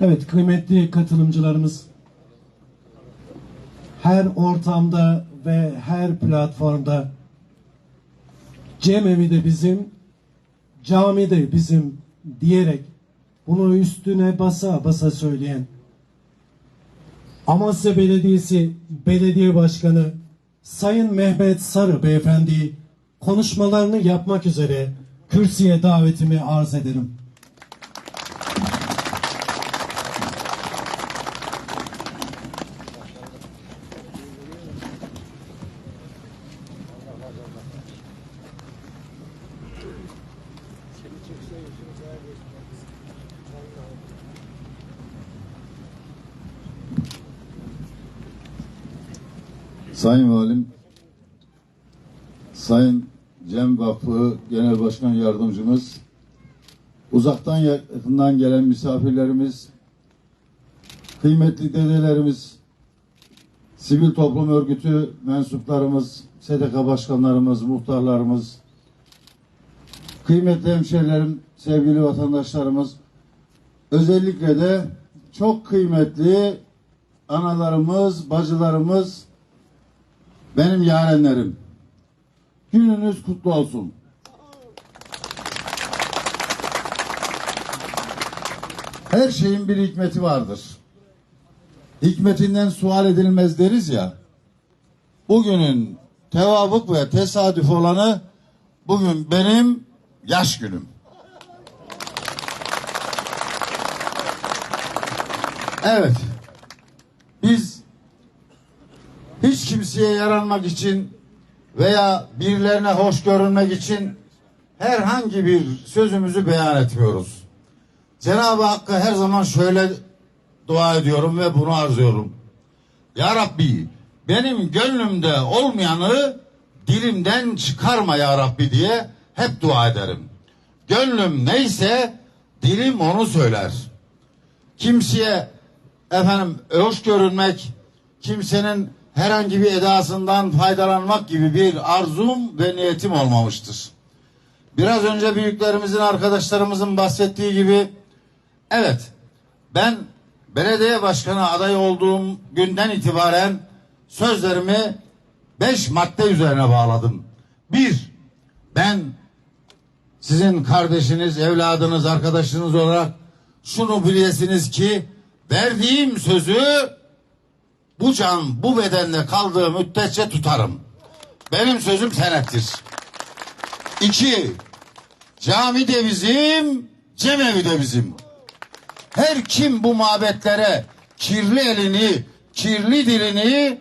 Evet kıymetli katılımcılarımız her ortamda ve her platformda cemevi de bizim, cami de bizim diyerek bunu üstüne basa basa söyleyen Amasya Belediyesi Belediye Başkanı Sayın Mehmet Sarı Beyefendi konuşmalarını yapmak üzere kürsüye davetimi arz ederim. Sayın Valim, Sayın Cem Vakfı Genel Başkan Yardımcımız, uzaktan yakından gelen misafirlerimiz, kıymetli dedelerimiz, sivil toplum örgütü mensuplarımız, SDK başkanlarımız, muhtarlarımız, kıymetli hemşerilerim, sevgili vatandaşlarımız, özellikle de çok kıymetli analarımız, bacılarımız, benim yarenlerim. Gününüz kutlu olsun. Her şeyin bir hikmeti vardır. Hikmetinden sual edilmez deriz ya. Bugünün tevabuk ve tesadüf olanı bugün benim yaş günüm. Evet. Biz hiç kimseye yaranmak için veya birilerine hoş görünmek için herhangi bir sözümüzü beyan etmiyoruz. Cenab-ı Hakk'a her zaman şöyle dua ediyorum ve bunu arzuyorum. Ya Rabbi benim gönlümde olmayanı dilimden çıkarma ya Rabbi diye hep dua ederim. Gönlüm neyse dilim onu söyler. Kimseye efendim hoş görünmek, kimsenin herhangi bir edasından faydalanmak gibi bir arzum ve niyetim olmamıştır. Biraz önce büyüklerimizin, arkadaşlarımızın bahsettiği gibi evet ben belediye başkanı aday olduğum günden itibaren sözlerimi beş madde üzerine bağladım. Bir, ben sizin kardeşiniz, evladınız, arkadaşınız olarak şunu bilesiniz ki verdiğim sözü bu can bu bedenle kaldığı müddetçe tutarım. Benim sözüm senettir. İki, cami de bizim, cemevi de bizim. Her kim bu mabetlere kirli elini, kirli dilini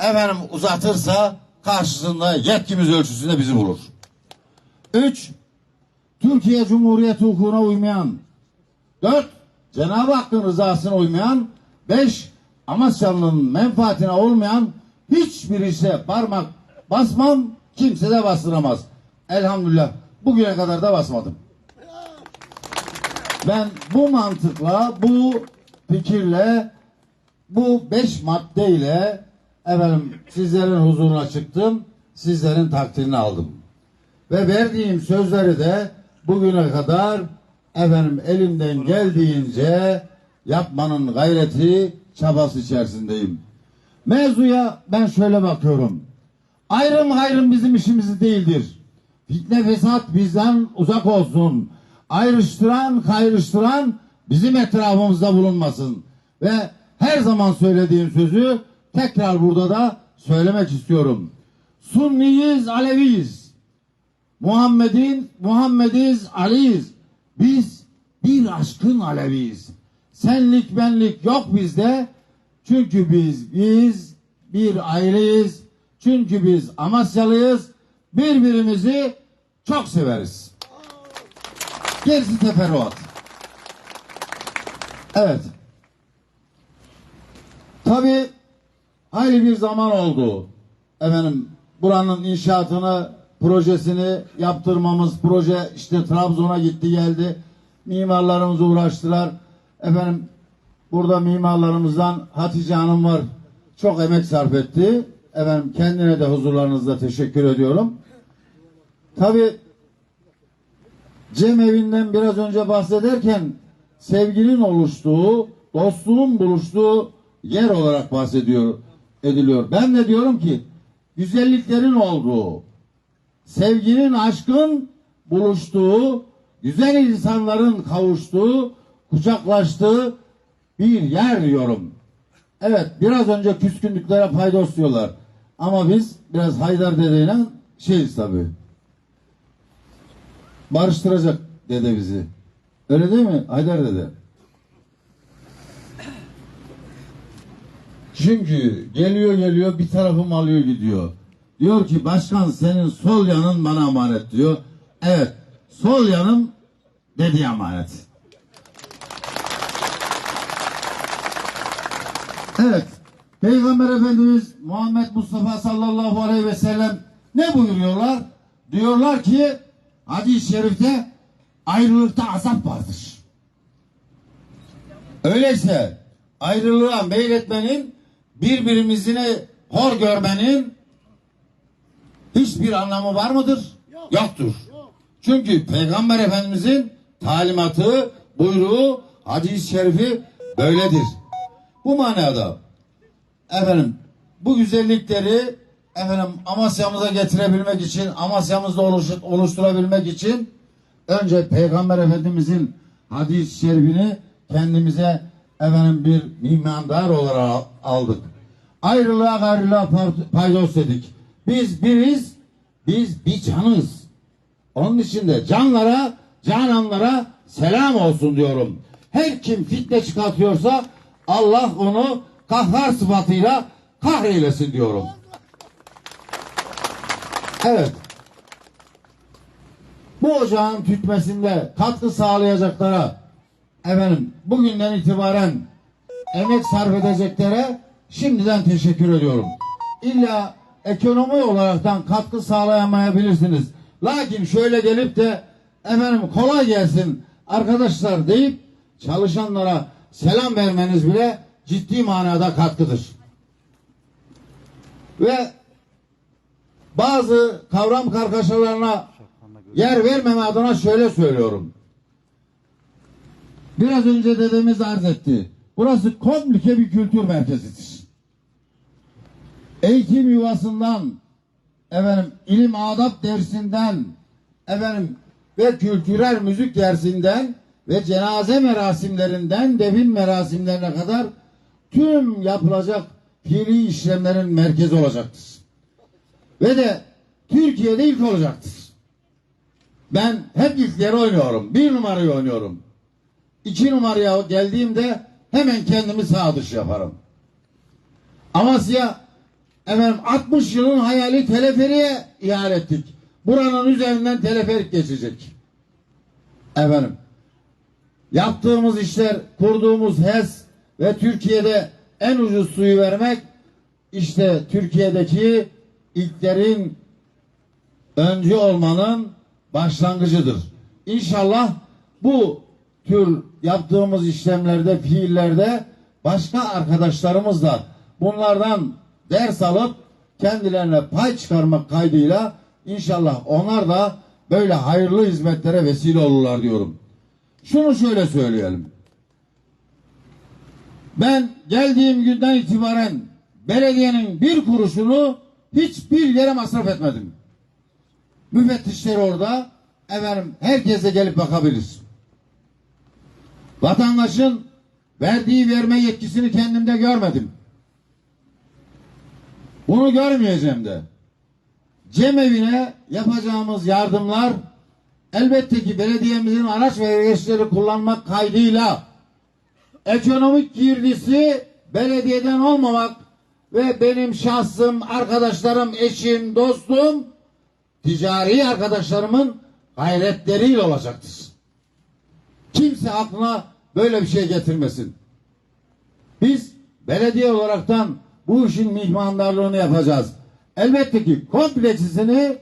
efendim uzatırsa karşısında yetkimiz ölçüsünde bizi bulur. Üç, Türkiye Cumhuriyeti hukukuna uymayan. Dört, Cenab-ı Hakk'ın rızasına uymayan. Beş, Amasyalı'nın menfaatine olmayan hiçbir işe parmak basmam, kimse de bastıramaz. Elhamdülillah bugüne kadar da basmadım. Ben bu mantıkla, bu fikirle, bu beş maddeyle efendim sizlerin huzuruna çıktım, sizlerin takdirini aldım. Ve verdiğim sözleri de bugüne kadar efendim elimden geldiğince yapmanın gayreti, çabası içerisindeyim. Mevzuya ben şöyle bakıyorum. Ayrım gayrım bizim işimiz değildir. Fitne fesat bizden uzak olsun. Ayrıştıran, kayrıştıran bizim etrafımızda bulunmasın. Ve her zaman söylediğim sözü tekrar burada da söylemek istiyorum. Sunniyiz, Aleviyiz. Muhammed'in Muhammediz, Ali'yiz. Biz bir aşkın Aleviyiz. Senlik benlik yok bizde. Çünkü biz biz bir aileyiz. Çünkü biz Amasyalıyız. Birbirimizi çok severiz. Gerisi teferruat. Evet. Tabii hayli bir zaman oldu. Efendim buranın inşaatını, projesini yaptırmamız, proje işte Trabzon'a gitti geldi. Mimarlarımız uğraştılar. Efendim burada mimarlarımızdan Hatice Hanım var. Çok emek sarf etti. Efendim kendine de huzurlarınızda teşekkür ediyorum. Tabii Cem evinden biraz önce bahsederken sevginin oluştuğu, dostluğun buluştuğu yer olarak bahsediyor ediliyor. Ben de diyorum ki güzelliklerin olduğu, sevginin, aşkın buluştuğu, güzel insanların kavuştuğu, kucaklaştığı bir yer diyorum. Evet, biraz önce küskünlüklere paydos diyorlar. Ama biz biraz Haydar dedeyle şeyiz tabii. Barıştıracak dede bizi. Öyle değil mi Haydar dede? Çünkü geliyor geliyor bir tarafım alıyor gidiyor. Diyor ki başkan senin sol yanın bana emanet diyor. Evet sol yanım dedi emanet. Evet Peygamber Efendimiz Muhammed Mustafa sallallahu aleyhi ve sellem ne buyuruyorlar? Diyorlar ki hadis-i şerifte ayrılıkta azap vardır. Öyleyse ayrılığa meyletmenin birbirimizini hor görmenin hiçbir anlamı var mıdır? Yoktur. Çünkü Peygamber Efendimizin talimatı, buyruğu, hadis-i şerifi böyledir. Bu manada efendim bu güzellikleri efendim Amasya'mıza getirebilmek için, Amasya'mızda oluş- oluşturabilmek için önce Peygamber Efendimizin hadis-i şerifini kendimize efendim bir mimandar olarak al- aldık. Ayrılığa gayrılığa paydos dedik. Biz biriz, biz bir canız. Onun için de canlara, cananlara selam olsun diyorum. Her kim fitne çıkartıyorsa Allah onu kahhar sıfatıyla kahreylesin diyorum. Evet. Bu ocağın tütmesinde katkı sağlayacaklara efendim bugünden itibaren emek sarf edeceklere şimdiden teşekkür ediyorum. İlla ekonomi olaraktan katkı sağlayamayabilirsiniz. Lakin şöyle gelip de efendim kolay gelsin arkadaşlar deyip çalışanlara selam vermeniz bile ciddi manada katkıdır. Ve bazı kavram kargaşalarına yer vermeme adına şöyle söylüyorum. Biraz önce dedemiz arz etti. Burası komplike bir kültür merkezidir. Eğitim yuvasından, efendim ilim adab dersinden, efendim ve kültürel müzik dersinden ve cenaze merasimlerinden defin merasimlerine kadar tüm yapılacak fiili işlemlerin merkezi olacaktır. Ve de Türkiye'de ilk olacaktır. Ben hep ilkleri oynuyorum. Bir numarayı oynuyorum. İki numaraya geldiğimde hemen kendimi sağ dışı yaparım. Amasya efendim 60 yılın hayali teleferiye ihale ettik. Buranın üzerinden teleferik geçecek. Efendim yaptığımız işler, kurduğumuz HES ve Türkiye'de en ucuz suyu vermek işte Türkiye'deki ilklerin öncü olmanın başlangıcıdır. İnşallah bu tür yaptığımız işlemlerde, fiillerde başka arkadaşlarımız da bunlardan ders alıp kendilerine pay çıkarmak kaydıyla inşallah onlar da böyle hayırlı hizmetlere vesile olurlar diyorum. Şunu şöyle söyleyelim. Ben geldiğim günden itibaren belediyenin bir kuruşunu hiçbir yere masraf etmedim. Müfettişler orada. Efendim herkese gelip bakabilir. Vatandaşın verdiği verme yetkisini kendimde görmedim. Bunu görmeyeceğim de. Cemevine yapacağımız yardımlar elbette ki belediyemizin araç ve gereçleri kullanmak kaydıyla ekonomik girdisi belediyeden olmamak ve benim şahsım, arkadaşlarım, eşim, dostum, ticari arkadaşlarımın gayretleriyle olacaktır. Kimse aklına böyle bir şey getirmesin. Biz belediye olaraktan bu işin mihmandarlığını yapacağız. Elbette ki kompleksisini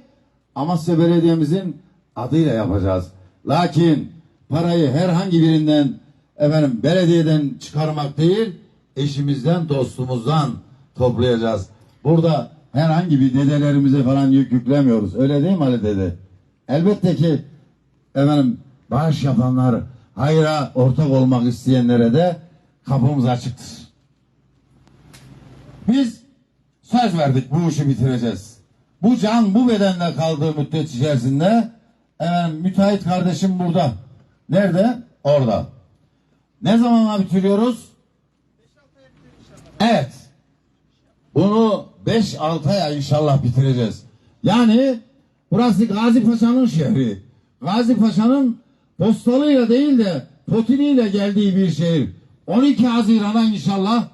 Amasya Belediye'mizin adıyla yapacağız. Lakin parayı herhangi birinden efendim belediyeden çıkarmak değil, eşimizden, dostumuzdan toplayacağız. Burada herhangi bir dedelerimize falan yük yüklemiyoruz. Öyle değil mi Ali dede? Elbette ki efendim bağış yapanlar hayra ortak olmak isteyenlere de kapımız açıktır. Biz söz verdik bu işi bitireceğiz. Bu can bu bedenle kaldığı müddet içerisinde efendim, müteahhit kardeşim burada. Nerede? Orada. Ne zaman bitiriyoruz? Evet. Bunu 5-6 ay inşallah bitireceğiz. Yani burası Gazi Paşa'nın şehri. Gazi Paşa'nın postalıyla değil de potiniyle geldiği bir şehir. 12 Haziran'a inşallah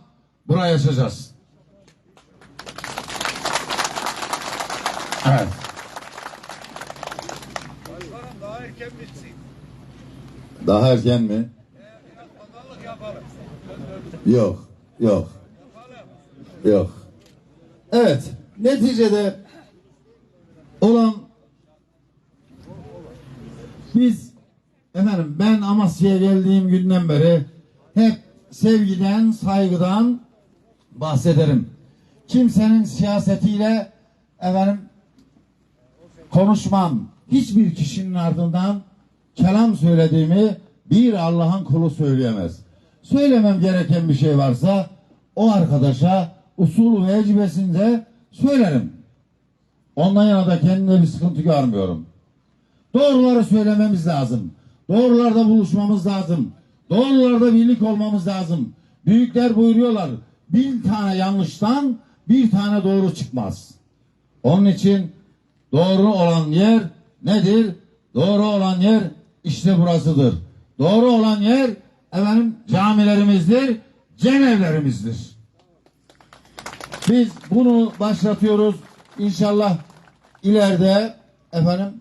buraya açacağız. Evet. Başkanım daha erken bitsin. Daha erken mi? Yok. Yok. Yok. Evet. Neticede olan biz efendim ben Amasya'ya geldiğim günden beri hep sevgiden, saygıdan bahsederim. Kimsenin siyasetiyle efendim konuşmam. Hiçbir kişinin ardından kelam söylediğimi bir Allah'ın kulu söyleyemez. Söylemem gereken bir şey varsa o arkadaşa usul vecibesinde söylerim. Ondan yana da kendime bir sıkıntı görmüyorum. Doğruları söylememiz lazım. Doğrularda buluşmamız lazım. Doğrularda birlik olmamız lazım. Büyükler buyuruyorlar. Bin tane yanlıştan bir tane doğru çıkmaz. Onun için doğru olan yer nedir? Doğru olan yer işte burasıdır. Doğru olan yer efendim camilerimizdir, cemevlerimizdir. Biz bunu başlatıyoruz. İnşallah ileride efendim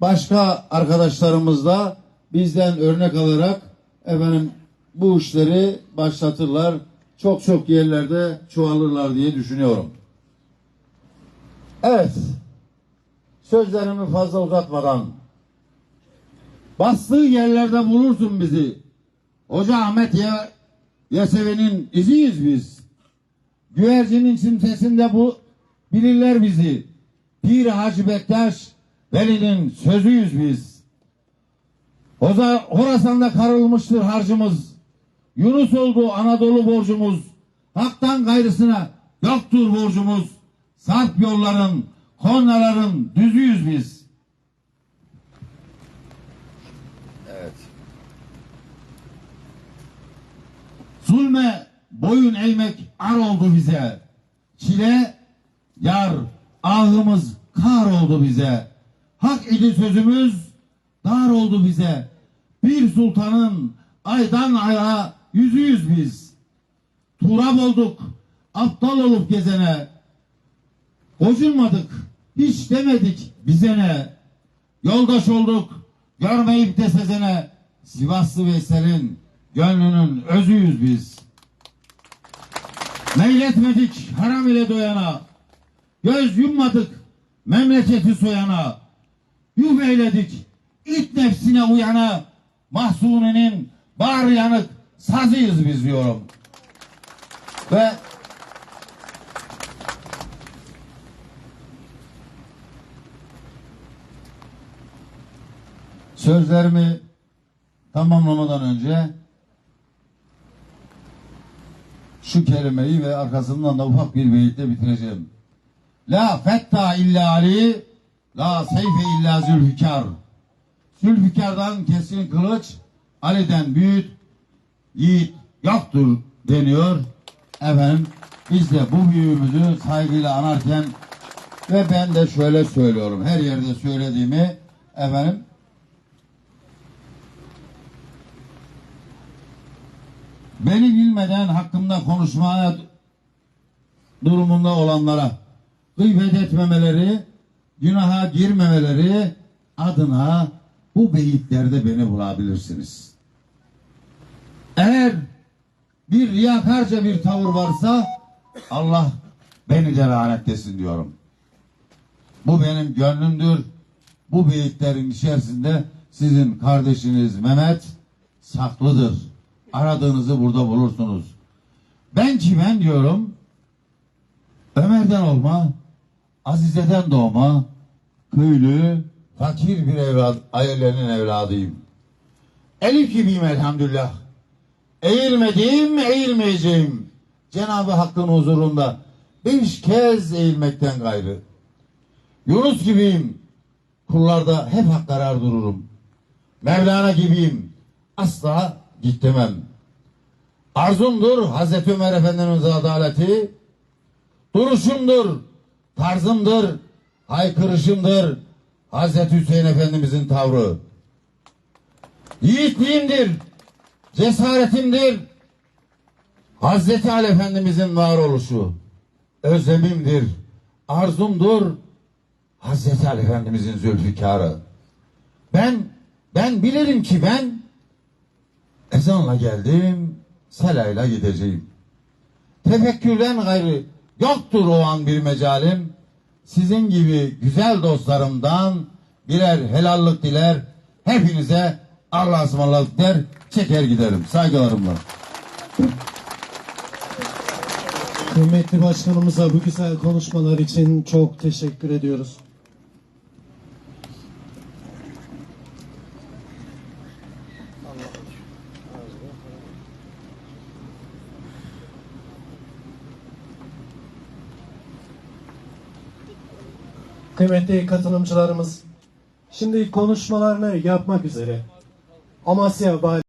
başka arkadaşlarımız da bizden örnek alarak efendim bu işleri başlatırlar. Çok çok yerlerde çoğalırlar diye düşünüyorum. Evet. Sözlerimi fazla uzatmadan bastığı yerlerde bulursun bizi. Hoca Ahmet Ye Yesevi'nin iziyiz biz. Güvercinin simsesinde bu bilirler bizi. Pir Hacı Bektaş Veli'nin sözüyüz biz. Hoza, Horasan'da karılmıştır harcımız. Yunus oldu Anadolu borcumuz. Hak'tan gayrısına yoktur borcumuz. Sarp yolların, konyaların düzüyüz biz. Evet. Zulme boyun eğmek ar oldu bize. Çile yar ahımız kar oldu bize. Hak idi sözümüz dar oldu bize. Bir sultanın aydan aya yüzüyüz biz. Turab olduk aptal olup gezene. Gocunmadık hiç demedik bize ne. Yoldaş olduk görmeyip de sezene. Sivaslı Veysel'in gönlünün özüyüz biz. Meyletmedik haram ile doyana. Göz yummadık memleketi soyana. Yuh eyledik it nefsine uyana. Mahsuni'nin bağır yanık sazıyız biz diyorum. Ve sözlerimi tamamlamadan önce şu kelimeyi ve arkasından da ufak bir beyitle bitireceğim. La fetta illa Ali, la seyfe illa Zülfikar. Zülfikar'dan kesin kılıç, Ali'den büyük yiğit yoktur deniyor. Efendim biz de bu büyüğümüzü saygıyla anarken ve ben de şöyle söylüyorum. Her yerde söylediğimi efendim beni bilmeden hakkımda konuşmaya durumunda olanlara gıybet etmemeleri, günaha girmemeleri adına bu beyitlerde beni bulabilirsiniz. Eğer bir riyakarca bir tavır varsa Allah beni de lanetlesin diyorum. Bu benim gönlümdür. Bu beyitlerin içerisinde sizin kardeşiniz Mehmet saklıdır. Aradığınızı burada bulursunuz. Ben kimen diyorum? Ömer'den olma, Azize'den doğma, köylü, fakir bir evlad, ailenin evladıyım. Elif gibiyim elhamdülillah. Eğilmedim, eğilmeyeceğim. Cenab-ı Hakk'ın huzurunda beş kez eğilmekten gayrı. Yunus gibiyim. Kullarda hep hak karar dururum. Mevlana gibiyim. Asla git. Arzumdur Hazreti Ömer Efendimiz'in adaleti. Duruşumdur, tarzımdır, haykırışımdır Hazreti Hüseyin Efendimiz'in tavrı. Yiğitliğimdir, cesaretimdir. Hazreti Ali Efendimiz'in varoluşu. Özlemimdir, arzumdur. Hazreti Ali Efendimiz'in zülfikarı. Ben, ben bilirim ki ben ezanla geldim, selayla gideceğim. Tefekkürden gayrı yoktur o an bir mecalim. Sizin gibi güzel dostlarımdan birer helallik diler. Hepinize Allah'a ısmarladık der, çeker giderim. Saygılarımla. Kıymetli başkanımıza bu güzel konuşmalar için çok teşekkür ediyoruz. Kıymetli katılımcılarımız, şimdi konuşmalarını yapmak üzere. Amasya Vali